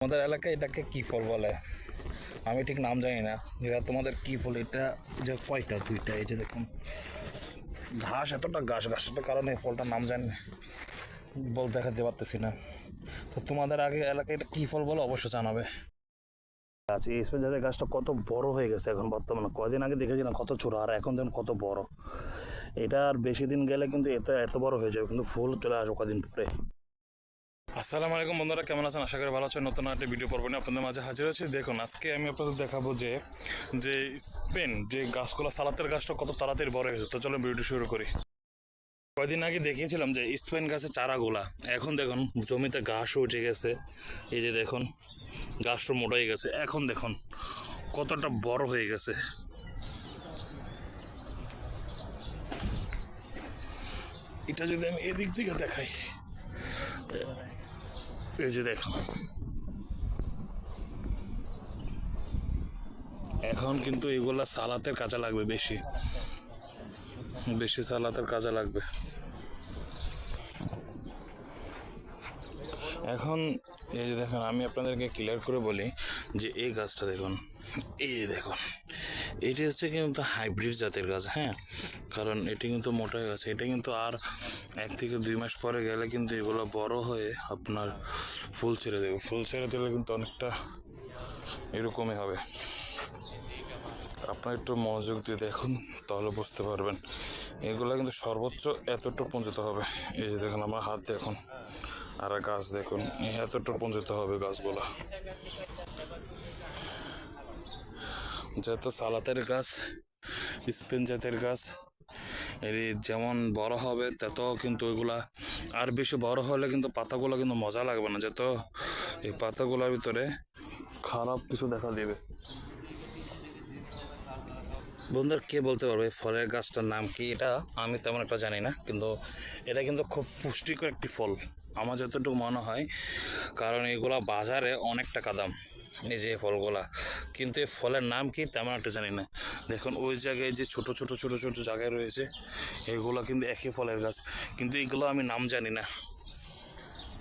আমাদের এলাকায় এটাকে কি ফল বলে? আমি ঠিক নাম জানি না। এটা তোমাদের কি ফল? এটা যে কয়টা, দুইটা? এই যে দেখুন, ঘাস এতটা, ঘাস, ঘাসের কারণে এই ফলটার নাম জানি বল দেখাতে পারতেছি না। তো তোমাদের আগে এলাকায় এটা কি ফল বলে অবশ্যই জানাবে। আচ্ছা এই স্পেস যাদের গাছটা কত বড় হয়ে গেছে এখন বর্তমানে? কদিন আগে দেখেছিলাম কত ছোট, আর এখন দেখুন কত বড়। এটা আর বেশি দিন গেলে কিন্তু এত এত বড় হয়ে যাবে, কিন্তু ফুল চলে আসবে কদিন পরে। আসসালামু আলাইকুম বন্ধুরা, কেমন আছেন? আশা করি ভালো আছেন। নতুন একটা ভিডিও পর্ব নিয়ে আপনাদের মাঝে হাজির আছি দেখুন, আজকে আমি আপনাদের দেখাবো যে যে স্পেন, যে গাছগুলো, সালাতের গাছটা কত তাড়াতাড়ি বড় হয়েছে। তো চলো ভিডিওটি শুরু করি। কয়দিন আগে দেখিয়েছিলাম যে স্পেন গাছের চারাগুলা, এখন দেখুন, জমিতে ঘাসও উঠে গেছে। এই যে দেখুন, গাছটা মোটা হয়ে গেছে। এখন দেখুন, কতটা বড় হয়ে গেছে। এটা যদি আমি এদিক থেকে দেখাই এই যে এখন কিন্তু এগুলা সালাতের কাজে লাগবে বেশি। বেশি সালাতের কাজে লাগবে। এখন, এই যে দেখুন, আমি আপনাদেরকে ক্লিয়ার করে বলি যে এই গাছটা দেখুন, এই দেখুন, এটি হচ্ছে কিন্তু হাইব্রিড জাতের গাছ হ্যাঁ? কারণ এটি কিন্তু মোটা গাছ, এটা কিন্তু আর এক থেকে দুই মাস পরে গেলে কিন্তু এগুলো বড় হয়ে আপনার ফুল ছেড়ে দেবে। ফুল ছেড়ে দিলে কিন্তু অনেকটা এরকমই হবে। আপনার একটু মনোযোগ দিয়ে দেখুন, তাহলে বুঝতে পারবেন। এগুলো কিন্তু সর্বোচ্চ এতটুকু পৌঁছতে হবে। এই যে দেখুন, আমার হাত দেখুন। আর গাছ দেখুন, এতটুকু পৌঁছতে হবে গাছগুলো। যেহেতু সালাতের গাছ, স্পেন জাতের গাছ এর যেমন বড় হবে তত কিন্তু ওইগুলা আর বেশি বড় হলে কিন্তু পাতাগুলো কিন্তু মজা লাগবে না। যেহেতু এই পাতাগুলোর ভিতরে খারাপ কিছু দেখা দেবে। বন্ধুরা, কে বলতে পারবে? ফলের গাছটার নাম কি এটা? আমি তেমন একটা জানি না, কিন্তু এটা কিন্তু খুব পুষ্টিকর একটি ফল, আমার যতটুকু মনে হয়, কারণ এগুলা বাজারে অনেক টাকা দাম, এই যে ফলগুলা। কিন্তু এই ফলের নাম কি তেমন একটা জানি না। দেখুন, ওই জায়গায় যে ছোট ছোট ছোট ছোট জায়গায় রয়েছে, এগুলো কিন্তু একই ফলের গাছ, কিন্তু এগুলো আমি নাম জানি না।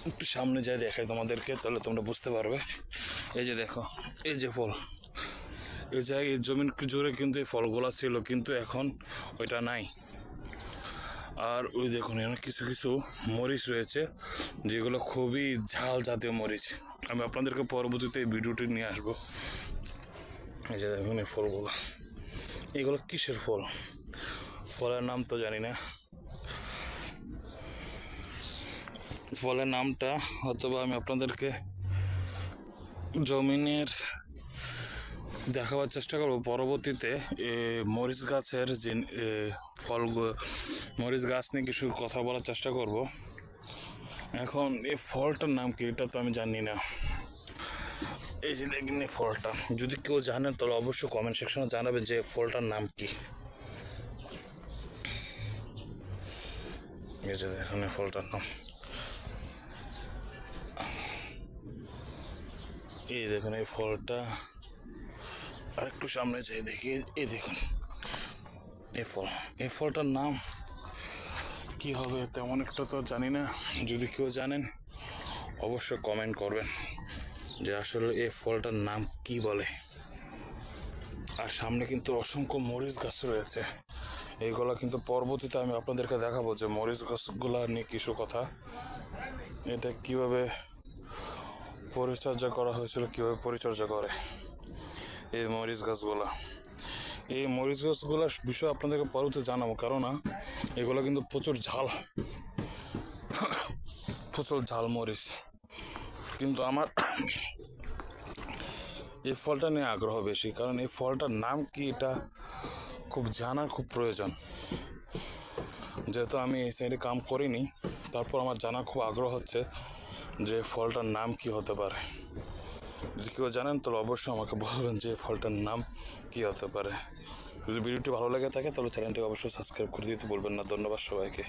একটু সামনে যাই দেখাই তোমাদেরকে, তাহলে তোমরা বুঝতে পারবে। এই যে দেখো, এই যে ফল এই জায়গায় এই জমিন জুড়ে কিন্তু এই ফলগুলো ছিল, কিন্তু এখন ওইটা নাই। আর ওই দেখুন, এখানে কিছু কিছু মরিচ রয়েছে, যেগুলো খুবই ঝাল জাতীয় মরিচ। আমি আপনাদেরকে পরবর্তীতে এই ভিডিওটি নিয়ে আসব। এই যে দেখুন এই ফলগুলো। এগুলো কিসের ফল? ফলের নাম তো জানি না। ফলের নামটা অথবা আমি আপনাদেরকে জমিনের দেখাবার চেষ্টা করব। পরবর্তীতে মরিচ গাছের যে ফল মরিচ গাছ নিয়ে কিছু কথা বলার চেষ্টা করব। এখন, এই ফলটার নাম কি? এটা তো আমি জানি না। এই যে দেখুন এই ফলটা। যদি কেউ জানেন তাহলে অবশ্যই কমেন্ট সেকশনে জানাবে যে ফলটার নাম কি। এই দেখুন এই ফলটার নাম। এই দেখুন এই ফলটা। আর একটু সামনে যাই দেখি। এই দেখুন এই ফল এই ফলটার নাম কি হবে তেমন একটা তো জানি না। যদি কেউ জানেন, অবশ্যই কমেন্ট করবেন যে আসলে এই ফলটার নাম কি বলে। আর সামনে কিন্তু অসংখ্য মরিচ গাছ রয়েছে। এইগুলো কিন্তু পরবর্তীতে আমি আপনাদেরকে দেখাবো যে মরিচ গাছগুলো নিয়ে কিছু কথা। এটা কীভাবে পরিচর্যা করা হয়েছিল, কীভাবে পরিচর্যা করে। এই মরিচ গাছগুলা। এই মরিচ গাছগুলোর বিষয়ে আপনাদেরকে পরবর্তী জানাব কারণ এগুলো কিন্তু প্রচুর ঝাল। প্রচুর ঝাল মরিচ। কিন্তু আমার এই ফলটা নিয়ে আগ্রহ বেশি, কারণ এই ফলটার নাম কি এটা খুব জানার খুব প্রয়োজন। যেহেতু আমি এই সাইডে কাম করিনি, তারপর আমার জানা খুব আগ্রহ হচ্ছে যে ফলটার নাম কি হতে পারে। যদি কেউ জানেন, তাহলে অবশ্যই আমাকে বলবেন যে ফলটার নাম কি হতে পারে। যদি ভিডিওটি ভালো লাগে থাকে, তাহলে চ্যানেলটি অবশ্যই সাবস্ক্রাইব করে দিতে বলবেন না। ধন্যবাদ সবাইকে।